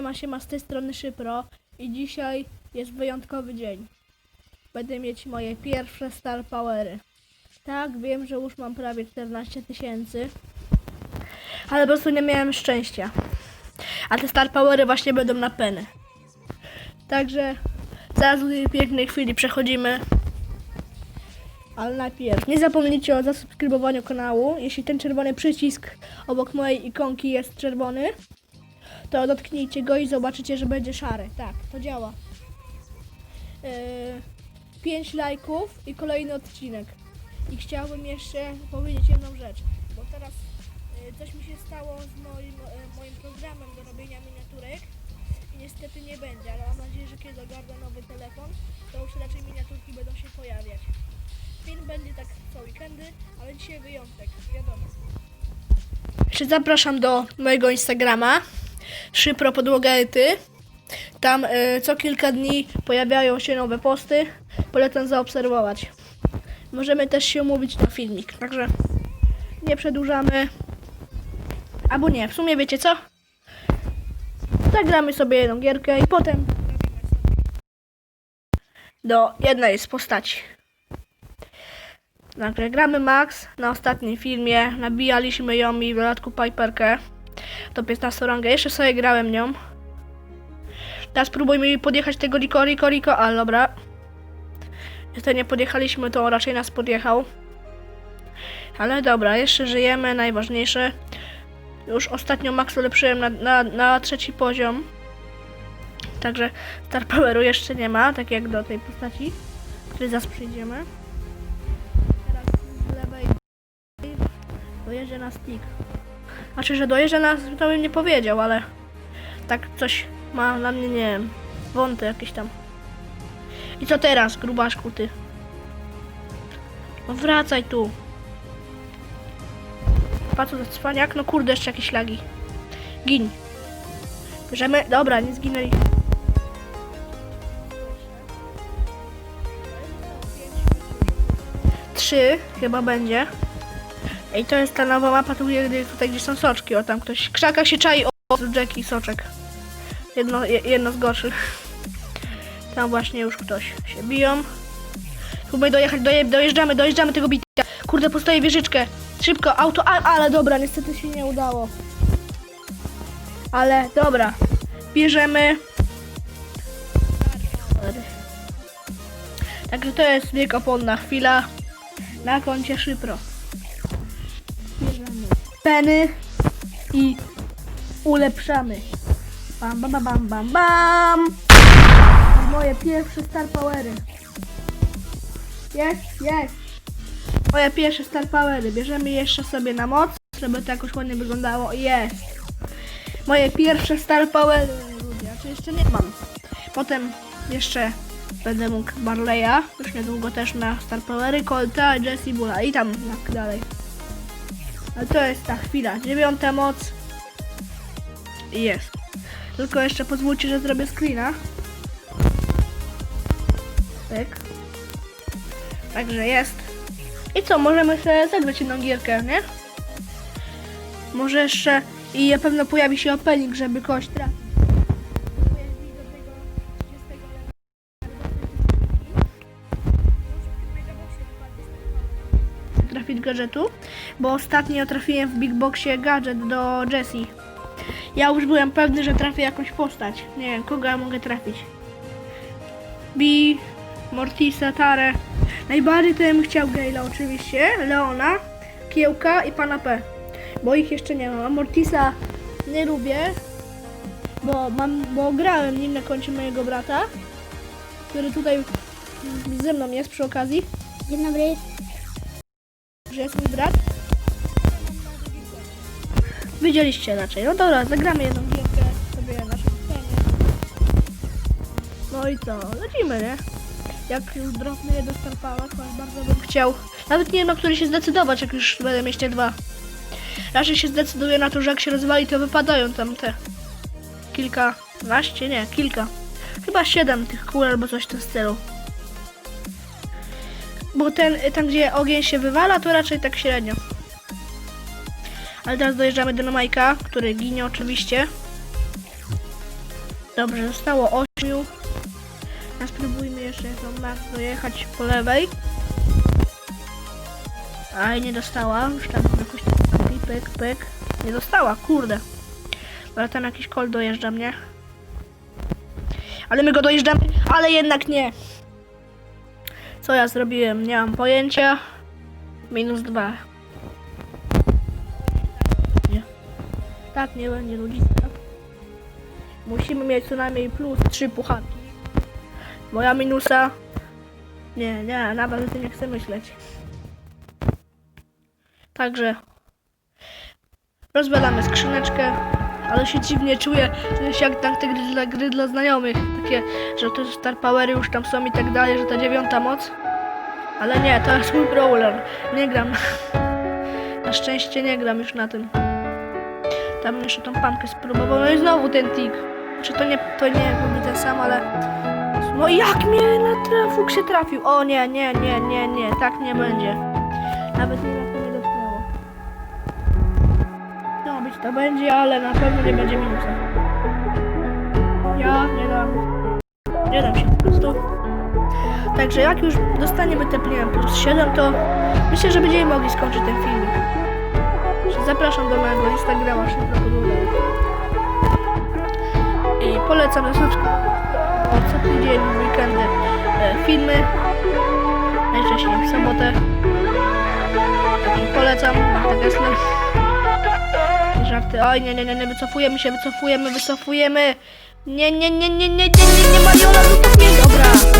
siema, siema, z tej strony Szypro i dzisiaj jest wyjątkowy dzień. Będę mieć moje pierwsze Star Powery. Tak, wiem, że już mam prawie 14 tysięcy, ale po prostu nie miałem szczęścia. A te Star Powery właśnie będą na penę. Także zaraz do tej pięknej chwili przechodzimy. Ale najpierw nie zapomnijcie o zasubskrybowaniu kanału. Jeśli ten czerwony przycisk obok mojej ikonki jest czerwony, to dotknijcie go i zobaczycie, że będzie szary. Tak, to działa. Yy, 5 lajków i kolejny odcinek. I chciałbym jeszcze powiedzieć jedną rzecz, bo teraz yy, coś mi się stało z moim, yy, moim programem do robienia miniaturek i niestety nie będzie, ale mam nadzieję, że kiedy ogarnę nowy telefon, to już raczej miniaturki będą się pojawiać. Film będzie tak co weekendy, ale dzisiaj wyjątek, wiadomo. Jeszcze zapraszam do mojego Instagrama Szypro Podłoga Ety. Tam y, co kilka dni pojawiają się nowe posty. Polecam zaobserwować. Możemy też się umówić na filmik, także nie przedłużamy. Albo nie, w sumie wiecie co? Zagramy sobie jedną gierkę i potem do jednej z postaci. Także gramy Max na ostatnim filmie. Nabijaliśmy ją i w dodatku Piperkę do 15 rangę. Jeszcze sobie grałem nią. Teraz spróbujmy podjechać tego Rico, Rico, Rico. A dobra. Niestety nie podjechaliśmy, to raczej nas podjechał. Ale dobra, jeszcze żyjemy, najważniejsze. Już ostatnio Max ulepszyłem na, na, na trzeci poziom. Także Star Poweru jeszcze nie ma, tak jak do tej postaci, której zaraz przyjdziemy. Teraz z lewej dojeżdża nas tik. Znaczy, że dojeżdża nas, to bym nie powiedział, ale tak coś ma na mnie, nie wiem, wąty jakieś tam. I co teraz, grubaszku, ty? No wracaj tu. Patrz za cwaniak, no kurde, jeszcze jakieś lagi. Gin. Bierzemy, dobra, nie zginęli. Trzy chyba będzie. I to jest ta nowa mapa, tu gdzie tutaj gdzie są soczki, o tam ktoś. W krzakach się czai o Jackie soczek. Jedno, je, jedno z gorszych. Tam właśnie już ktoś się biją. Próbuj dojechać, doje, dojeżdżamy, dojeżdżamy tego bicia. Kurde, postaję wieżyczkę. Szybko, auto, a, ale dobra, niestety się nie udało. Ale dobra, bierzemy. Także to jest wiekopomna chwila na koncie Szypro peny i ulepszamy. Bam, bam, bam, bam, bam. Moje pierwsze Star Powery. Jest, jest. Moje pierwsze Star Powery. Bierzemy jeszcze sobie na moc, żeby to jakoś ładnie wyglądało. Jest. Moje pierwsze Star Powery, ludzie. Czy jeszcze nie mam. Potem jeszcze będę mógł Barleya, już niedługo też na Star Powery, Colta, Jessie Bulla i tam tak dalej. Ale to jest ta chwila. Dziewiąta moc. Jest. Tylko jeszcze pozwólcie, że zrobię screena. Tak. Także jest. I co, możemy sobie zagrać jedną gierkę, nie? Może jeszcze i na pewno pojawi się opening, żeby kogoś trafić. Gadżetu, bo ostatnio trafiłem w Big Boxie gadżet do Jessie. Ja już byłem pewny, że trafię jakąś postać. Nie wiem, kogo ja mogę trafić. Bi, Mortisa, Tarę. Najbardziej to ja bym chciał Gale'a oczywiście, Leona, Kiełka i Pana P. Bo ich jeszcze nie mam. Mortisa nie lubię, bo mam, bo grałem nim na koncie mojego brata, który tutaj ze mną jest przy okazji. Dzień dobry. Że jest mój brat. Widzieliście raczej. No dobra, zagramy jedną gierkę sobie na naszym scenie. No i co? Lecimy, nie? Jak już drobny jeden starpała, to bardzo bym chciał. Nawet nie wiem, na który się zdecydować, jak już będę mieć te dwa. Raczej się zdecyduję na to, że jak się rozwali, to wypadają tam te kilkanaście, nie, kilka. Chyba siedem tych kul albo coś w tym stylu. Bo ten, tam gdzie ogień się wywala, to raczej tak średnio. Ale teraz dojeżdżamy do Nomajka, który ginie oczywiście. Dobrze, zostało 8. A spróbujmy jeszcze tą Max dojechać po lewej. Aj, nie dostała. Już tam jakoś tam pyk, pyk. Nie dostała, kurde. Ale tam jakiś kol dojeżdża mnie. Ale my go dojeżdżamy, ale jednak nie. Co ja zrobiłem? Nie mam pojęcia. Minus dwa. Nie. Tak nie będzie ludziska. Musimy mieć co najmniej plus trzy pucharki. Moja minusa. Nie, nie, nawet o tym nie chcę myśleć. Także rozwalamy skrzyneczkę, ale się dziwnie czuję, jest jak tam te gry dla, gry dla znajomych, takie, że te star powery już tam są i tak dalej, że ta dziewiąta moc. Ale nie, to jest mój brawler, nie gram. Na szczęście nie gram już na tym. Tam jeszcze tą pankę spróbował, no i znowu ten tik. Czy to nie, to nie byłby ten sam, ale... No jak mnie na trafuk się trafił? O nie, nie, nie, nie, nie, tak nie będzie. Nawet nie to będzie, ale na pewno nie będzie minusa. Ja nie dam. Nie dam się po prostu. Także jak już dostaniemy te pliny plus 7, to myślę, że będziemy mogli skończyć ten filmik. Zapraszam do mojego Instagrama szybko. I polecam na co tydzień weekendy e, filmy. Najczęściej w sobotę. Także polecam, mam te Żarty. Oj, nie, nie, nie, nie, wycofujemy się, wycofujemy, wycofujemy. Nie, nie, nie, nie, nie, nie, nie, nie, Mariola, wycofuję. Dobra. Mariola.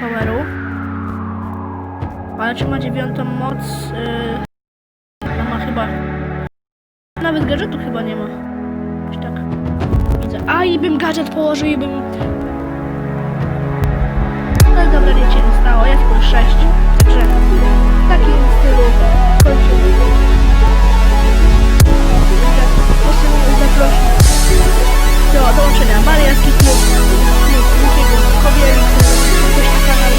Poweru. Ale czy ma dziewiątą moc? Yy... Ona ma chyba... Nawet gadżetu chyba nie ma. Jakoś tak. Widzę. A i bym gadżet położył i bym no dobra, nic się nie stało, jest plus 6. Także w takim stylu kończymy. Zaprosić do dołączenia Mariański Klub, Klub Lukiego Kobieli, na kanał.